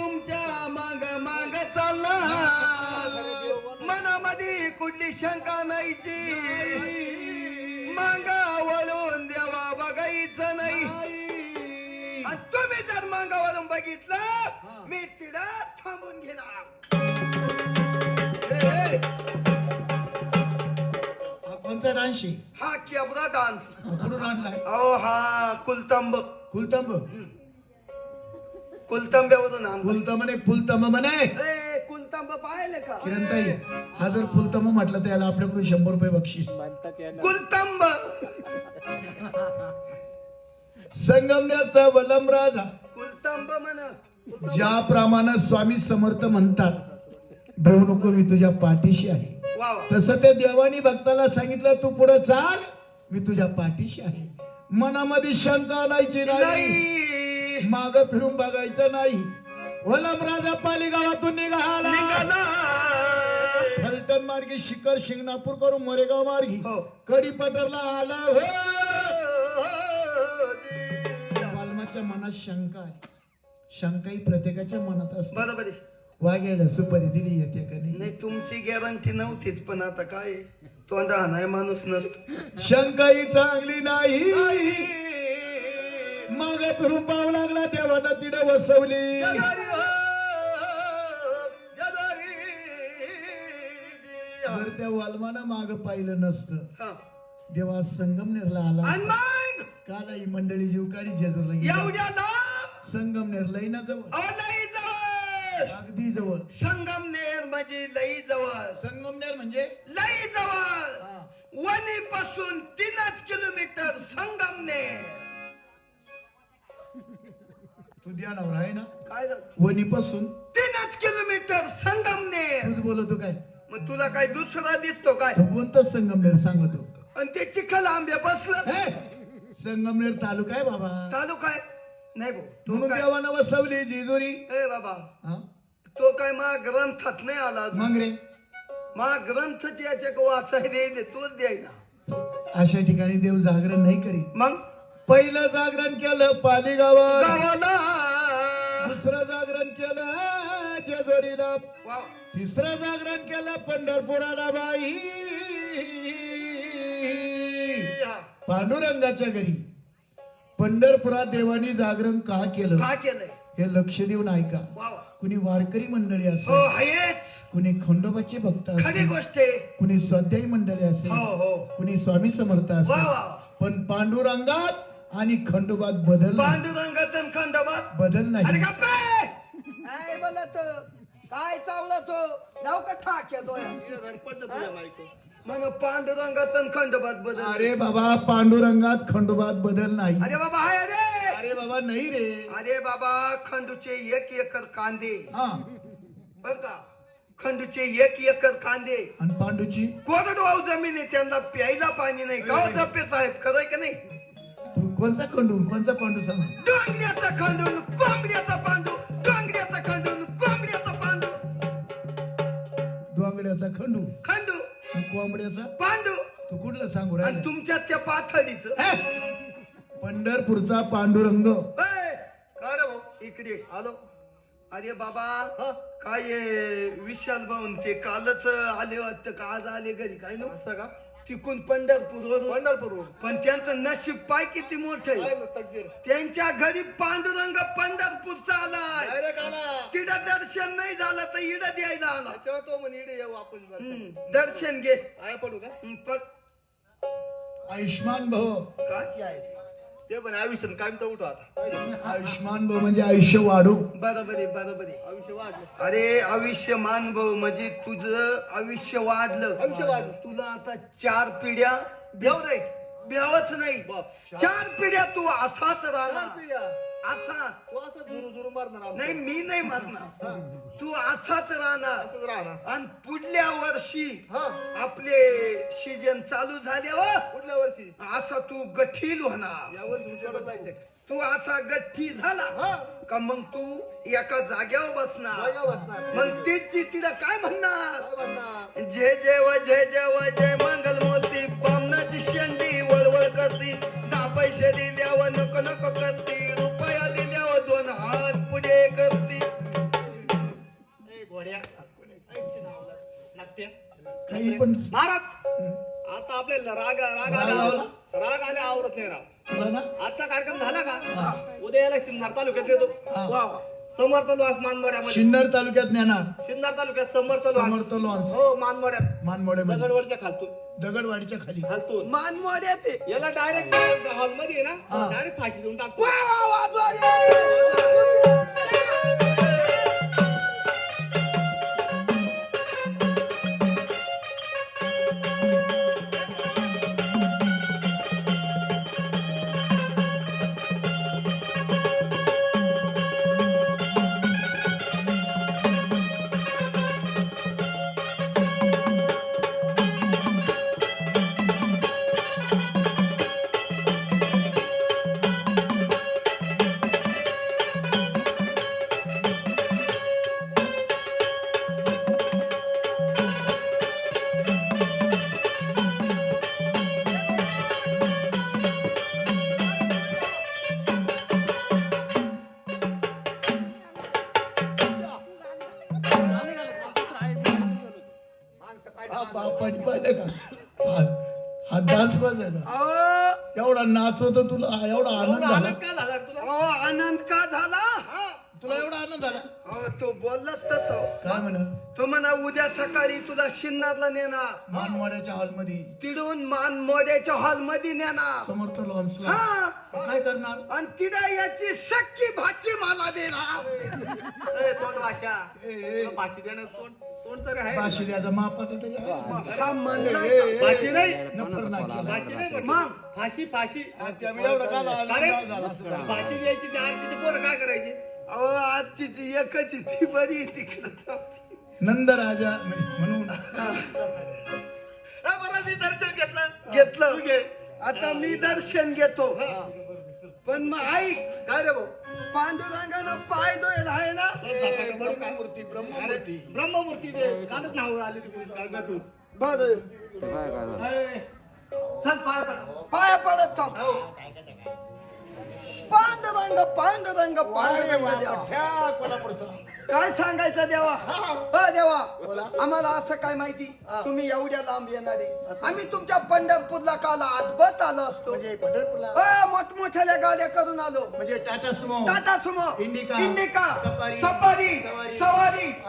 तुमच्या माग माग चालणार. मनामध्ये कुठली शंका नाहीची. मागा वळून देवा बघायचं नाही. तुम्ही जर मागा वळून बघितलं मी तिथं थांबून घेणार. हा कोणचा डान्स हा केवढा डान्स. कुठून आणलाय? अहो हा कुलतंब. कुलतंब? कुलतंब्यावरून आणला फुलतम म्हणे फुलतम म्हणे. ए कुलतंब पाहिले का? किरणताई हा जर फुलतम म्हटलं तर याला आपल्याकडून शंभर रुपये बक्षीस. कुलतंब. संगमण्याचा वलम राजा. कुलतंब म्हण. ज्याप्रमाणे स्वामी समर्थ म्हणतात भेऊ नको मी तुझ्या पाठीशी आहे. वा वा. तसं त्या देवानी भक्ताला सांगितलं तू पुढे चाल मी तुझ्या पाठीशी आहे. मनामध्ये शंका आणायची नाही. नाही. माग फिरून बघायचं नाही. वलम राजा पाली गावातून निघाला. फलटण मार्गी शिखर शिंगणापूर करून मोरेगाव मार्गी. हो. कडी पटरला आला हो. वाल्माच्या मनात शंका आली. शंका ही प्रत्येकाच्या मनात असते. बरोबर आहे. वाघ्याला सुपारी दिली येते का नाही? नाही तुमची गॅरंटी नव्हतीच पण आता काय? तोंडा नाही माणूस नसतो. शंका ही चांगली नाही. माग फिरून पाव लागला देवानं तिडे वसवली. जर त्या वाल्मानं माग पाहिलं नसतं हा. देवा संगमनेरला आला काला ही मंडळी जीवकाडी जेजूरला संगमनेर लई ना जवळ. अगदी जवळ. संगमनेर म्हणजे लई जवळ. संगमनेर म्हणजे? लई जवळ. हा. वणी पासून तीनच किलोमीटर संगमनेर तू ध्यानावर आहे ना? काय झालं? वणीपासून. तीनच किलोमीटर संगमनेर. तूच बोलतो काय? मग तुला काय दुसरा दिसतो काय? तो कोणतं संगमनेर सांगतो? आणि ते चिखल आंब्या बसलं हे? संगमनेर तालुका आहे बाबा. चालू काय नाही भाऊ तो काय? देवानं वसवली जेजुरी ए बाबा हा? तो काय मा ग्रंथात नाही आला अजून. मग रे? मा ग्रंथची याच्या वाचाय द्यायचे तोच द्यायला अशा ठिकाणी देव जागरण नाही करीत. मग? पहिलं जागरण केलं पाली गावात. गावाला. दुसरं जागरण केलं जेजुरीला. तिसरं जागरण केलं पंढरपुराला बाई. पांडुरंगाच्या घरी. पंढरपुरात देवानी जागरण का केलं? का केलंय? हे लक्ष देऊन ऐका कुणी वारकरी मंडळी हो असेल आहेच. कुणी खंडोबाचे भक्त असेल कुणी स्वाध्यायी मंडळी हो असेल हो कुणी स्वामी समर्थ असेल पण पांडुरंगात आणि खंडोबात बदल नाही. पांडुरंगातन खंडोबात बदल अरे नाही गप्पे! काय बोलत काय चावला तो जाऊ का ठाक येतो मग पांडुरंगातन खंडोबात बदल अरे बाबा पांडुरंगात खंडोबात बदल नाही. अरे बाबा हाय अरे! अरे बाबा नाही रे. अरे बाबा खंडूचे एक एकर कांदे. हा. बर का? खंडूचे एक एकर कांदे. आणि पांडूची? कोरडवाहू जमीन आहे त्यांना प्यायला पाणी नाही. गाव जप्पे साहेब खरंय का नाही? कोणचा खंडू कोणचा पांडू सांग? डोंगऱ्याचा खंडून कोंबड्याचा पांडू डोंगऱ्याचा खंडून कोंबड्याचा पांडू. दोंगड्याचा खंडू. खंडू. आणि कोंबड्याचा? पांडू. तू कुठलं सांगू आणि राहिला तुमच्या त्या पाथडीचं हे! पंढरपूरचा पांडुरंग ए, का रे भाऊ? इकडे आलो. अरे बाबा काय हे विशाल भाऊन ते कालच आले वाटतं का? आज आले घरी काय नो? असं का? तिकून पंढरपूर पंढरपूर पण त्यांचं नशीब पाय किती मोठं आहे. त्यांच्या घरी पांडुरंग पंढरपूरचा आलाय. तिड दर्शन नाही झालं तर इड द्यायला आला. तो म्हणे इकडे येऊ आपण हम्म, दर्शन घे. आया पडू का? हम्म. आयुष्मान भाऊ. काय? ते पण आयुष्य कायमचा उठो आता. आयुष्मान भाऊ म्हणजे आयुष्य वाढू. बरोबर आहे बरोबर आहे. आयुष्य वाढलं. अरे आयुष्यमान भाऊ म्हणजे तुझं आयुष्य वाढलं. आयुष्य वाढलं. तुला आता चार पिढ्या भेव नाही ब्यावच नाही. बाप. चार पिढ्या तू असाच चार राहणार पिढ्या? असाच. तू असं झुरू झुरू मारणार आमचं. नाही मी नाही मारणार. तू असाच राहणार. असंच राहणार. आणि पुढल्या वर्षी हा. आपले सीजन चालू झाल्यावर पुढल्या वर्षी. असा तू गठील होणार. या वर्षी तू असा गठ्ठी झाला हा. का मग तू एका जाग्यावर बसणार? जागा बसणार. मग तिची तिला काय म्हणणार? काय जय जय व जय जय व जय मंगल मोती बामणाची शेंडी. वळवळ करती दहा पैसे दिल्यावर नको नको करती रुपया दिल्यावर दोन हात पुढे करती वड्या ऐकशी नावला. नाट्य. काही पण महाराज हं. आता आपल्याला राग राग राग आले? राग आले आवरत नाही राव. ना? आजचा कार्यक्रम झाला का? उद्या याला सिन्नर तालुक्यात येतो. हा. वा वा. समर्थ लॉन्स मानमोड्यामध्ये. सिन्नर तालुक्यात नेणार. सिन्नर तालुक्यात समर्थ लॉन्स समर्थ लॉन्स हो मानमोड्यात. मानमोड्यामध्ये. दगडवरच्या खालतून. दगडवाडीच्या खाली खालतून मानमोड्या ते याला डायरेक्ट हॉलमध्ये आहे. ना डायरेक्ट फाशी देऊन टाकतो वा वा. हा डान्स. अहो एवढा नाचवतो तुला एवढा आनंद झाला आनंद का झाला तुला अहो, आनंद का झाला. तुला एवढा आनंद झाला अहो तो बोललाच तसं. काय म्हण? तो म्हणा उद्या सकाळी तुला शिन्नरला नेणार. मानवाड्याच्या हॉलमध्ये. तिडून मानमोड्याच्या हॉलमध्ये नेणार. समर्थ लॉन्सला. हा. काय करणार? आणि तिडा याची सख्खी भाची मला देणार. ए, तोंड भाषा? ए, ए. तुला भाची देणं तोंड तोंड तरी आहे? बाशी द्यायचा मापाचा तरी आहे. हा म्हणलाय का? भाची नाही? नफर नाकी. भाची नाही म्हटलं. मग? फाशी फाशी अरे. भाची द्यायची त्या आरतीचे पोरं काय करायचे? अहो आजची जी एकच ती बरी तिकडे नंद राजा म्हणून. हा, बरं मी दर्शन घेतलं. घेतलं. तू घे. आता मी दर्शन घेतो. पण मग ऐक. काय रे भाऊ? पांडुरंगानं पाय दोयल आहे ना? ब्रह्ममूर्ती. ब्रह्ममूर्ती ब्रह्ममूर्ती दे. कालच नाव आले गंगातून बर. चल पाय पड. पाया पडत थांब हो. पांडुरंग पांडुरंग पांडुरंग देवा. काय सांगायचं देवा? हो. देवा. आम्हाला असं काय माहिती? तुम्ही एवढ्या लांब येणारे. आम्ही तुमच्या पंढरपूरला काल आजबत आलो असतो. म्हणजे हो मोठमोठ्या गाड्या करून आलो. म्हणजे Tata Sumo Tata Sumo Indica, Indica Safari, Safari